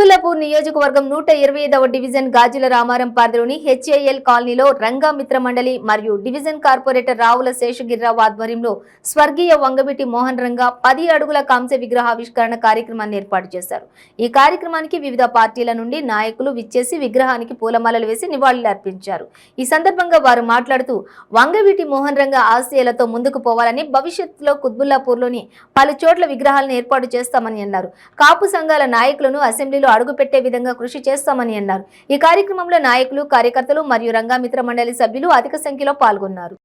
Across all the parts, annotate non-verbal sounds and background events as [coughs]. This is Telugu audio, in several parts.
కుత్బుల్లాపూర్ నియోజకవర్గం నూట ఇరవై ఐదవ డివిజన్ గాజుల రామారం పరిధిలోని హెచ్ఏఎల్ కాలనీలో రంగా మిత్ర మండలి మరియు డివిజన్ కార్పొరేటర్ రావుల శేషగిరిరావు ఆధ్వర్యంలో స్వర్గీయ వంగవీటి మోహన్ రంగా పది అడుగుల కాంస్య విగ్రహావిష్కరణ కార్యక్రమాన్ని ఏర్పాటు చేశారు. ఈ కార్యక్రమానికి వివిధ పార్టీల నుండి నాయకులు విచ్చేసి విగ్రహానికి పూలమాలలు వేసి నివాళులు అర్పించారు. ఈ సందర్భంగా వారు మాట్లాడుతూ వంగవీటి మోహన్ రంగ ఆశయాలతో ముందుకు పోవాలని భవిష్యత్తులో కుత్బుల్లాపూర్లోని పలు చోట్ల విగ్రహాలను ఏర్పాటు చేస్తామని అన్నారు. కాపు సంఘాల నాయకులను అసెంబ్లీలో అడుగుపెట్టే విధంగా కృషి చేస్తామని అన్నారు. ఈ కార్యక్రమంలో నాయకులు కార్యకర్తలు మరియు రంగామిత్ర మండలి సభ్యులు అధిక సంఖ్యలో పాల్గొన్నారు.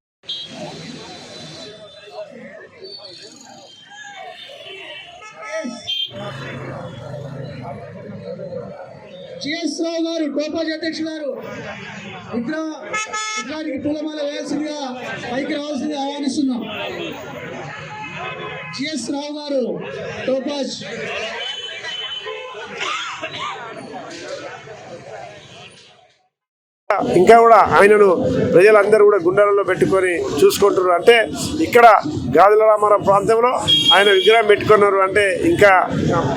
జిఎస్ రావు గారు అధ్యక్షుడు గారు విగ్రహ విగ్రహానికి పూలమాల వేయాల్సిందిగా పైకి రావాల్సిందిగా ఆహ్వానిస్తున్నాం. జిఎస్ రావు గారు టోపాజ్. ఇంకా కూడా ఆయనను ప్రజలందరూ కూడా గుండెలలో పెట్టుకొని చూసుకుంటున్నారు. అంటే ఇక్కడ గాజుల రామారావు ప్రాంతంలో ఆయన విగ్రహం పెట్టుకున్నారు అంటే ఇంకా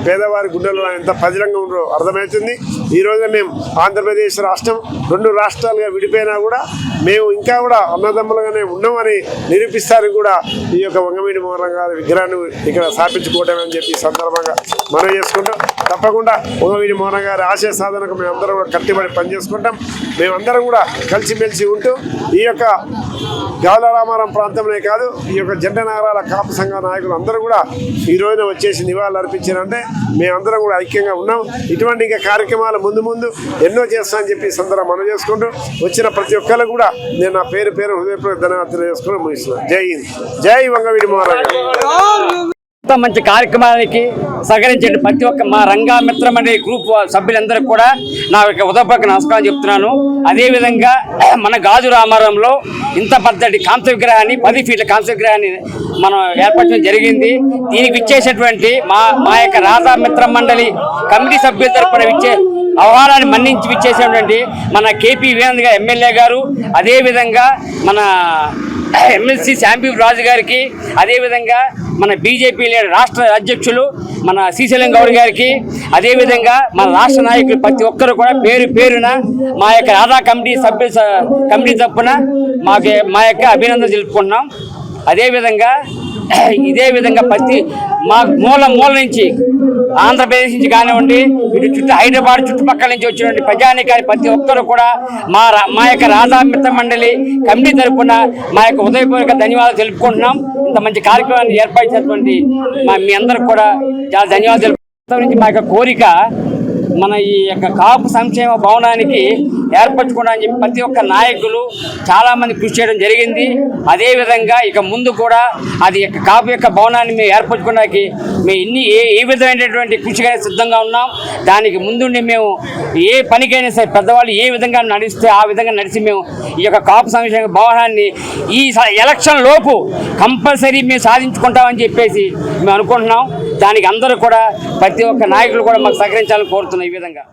పేదవారి గుండెల్లో ఆయన ఎంత పదిలంగా ఉండో అర్థమవుతుంది. ఈ మేము ఆంధ్రప్రదేశ్ రాష్ట్రం రెండు రాష్ట్రాలుగా విడిపోయినా కూడా మేము ఇంకా కూడా అన్నదమ్ములుగానే ఉన్నామని నిరూపిస్తారని కూడా ఈ యొక్క వంగమీడి మోహన్ గారి విగ్రహాన్ని ఇక్కడ స్థాపించుకోవటం అని చెప్పి సందర్భంగా మనం చేసుకుంటాం. తప్పకుండా వంగవీడి మోహన్ గారి ఆశయ సాధనకు మేమందరం కూడా కట్టిబడి పనిచేసుకుంటాం. మేమందరం కూడా కలిసిమెలిసి ఉంటూ ఈ యొక్క గావుల రామారం ప్రాంతంలో కాదు ఈ యొక్క జంట నగరాల కాపు సంఘ నాయకులు అందరూ కూడా ఈ రోజున వచ్చేసి నివాళులు అర్పించారంటే మేమందరం కూడా ఐక్యంగా ఉన్నాం. ఇటువంటి ఇంకా కార్యక్రమాలు ముందు ముందు ఎన్నో చేస్తామని చెప్పి సందర్భం మనం చేసుకుంటూ వచ్చిన ప్రతి ఒక్కరు కూడా నేను నా పేరు పేరు హృదయపూర్వక ధన్యవాదాలు తెలియజేసుకుని ముగిస్తున్నాను. జై హింద్. జై వంగవీడి మహారాజు. ఇంత మంచి కార్యక్రమానికి సహకరించండి. ప్రతి ఒక్క మా రంగా మిత్రమండలి గ్రూప్ సభ్యులందరికీ కూడా నా యొక్క ఉదయపక్క నమస్కారం చెప్తున్నాను. అదేవిధంగా [clears throat] మన గాజు రామారంలో ఇంత పెద్దటి కాంత విగ్రహాన్ని పది ఫీట్ల కాంత విగ్రహాన్ని మనం ఏర్పరచడం జరిగింది. దీనికి ఇచ్చేసేటువంటి మా మా యొక్క రాధా మిత్ర మండలి కమిటీ సభ్యుల తరపున ఇచ్చే అవహారాన్ని మన్నించి ఇచ్చేసేటువంటి మన కేపీ వీరేంద్ర గారు ఎమ్మెల్యే గారు అదేవిధంగా మన ఎమ్మెల్సీ శాంపీ రాజు గారికి అదేవిధంగా మన బీజేపీ రాష్ట్ర అధ్యక్షులు మన శ్రీశైలం గౌడ్ గారికి అదేవిధంగా మన రాష్ట్ర నాయకులు ప్రతి ఒక్కరు కూడా పేరు పేరున మా యొక్క రాధా కమిటీ సభ్యు కమిటీ తప్పున మాకు మా యొక్క అభినందన తెలుపుకున్నాం అదేవిధంగా [coughs] ఇదే విధంగా ప్రతి మా మూల మూల నుంచి ఆంధ్రప్రదేశ్ నుంచి కానివ్వండి ఇటు చుట్టూ హైదరాబాద్ చుట్టుపక్కల నుంచి వచ్చినటువంటి ప్రజానికారి ప్రతి ఒక్కరు కూడా మా రా- మా యొక్క రాధా మిత్ర మండలి కమిటీ తరఫున మా యొక్క ఉదయపూర్వక ధన్యవాదాలు తెలుపుకుంటున్నాం. ఇంత మంచి కార్యక్రమాన్ని ఏర్పాటు చేసినటువంటి మా మీ అందరికి కూడా చాలా ధన్యవాదాలు. నుంచి మా యొక్క కోరిక మన ఈ యొక్క కాపు సంక్షేమ భవనానికి ఏర్పరచుకోవడానికి చెప్పి ప్రతి ఒక్క నాయకులు చాలామంది కృషి చేయడం జరిగింది. అదేవిధంగా ఇక ముందు కూడా అది యొక్క కాపు యొక్క భవనాన్ని మేము ఏర్పరచుకోవడానికి మేము ఇన్ని ఏ ఏ విధమైనటువంటి కృషికైనా సిద్ధంగా ఉన్నాం. దానికి ముందుండి మేము ఏ పనికైనా సరే పెద్దవాళ్ళు ఏ విధంగా నడిస్తే ఆ విధంగా నడిచి మేము ఈ యొక్క కాపు సంక్షేమ భవనాన్ని ఈ ఎలక్షన్ లోపు కంపల్సరీ మేము సాధించుకుంటామని చెప్పేసి మేము అనుకుంటున్నాం. దానికి అందరూ కూడా ప్రతి ఒక్క నాయకులు కూడా మాకు సహకరించాలని కోరుతున్నాం ఈ విధంగా.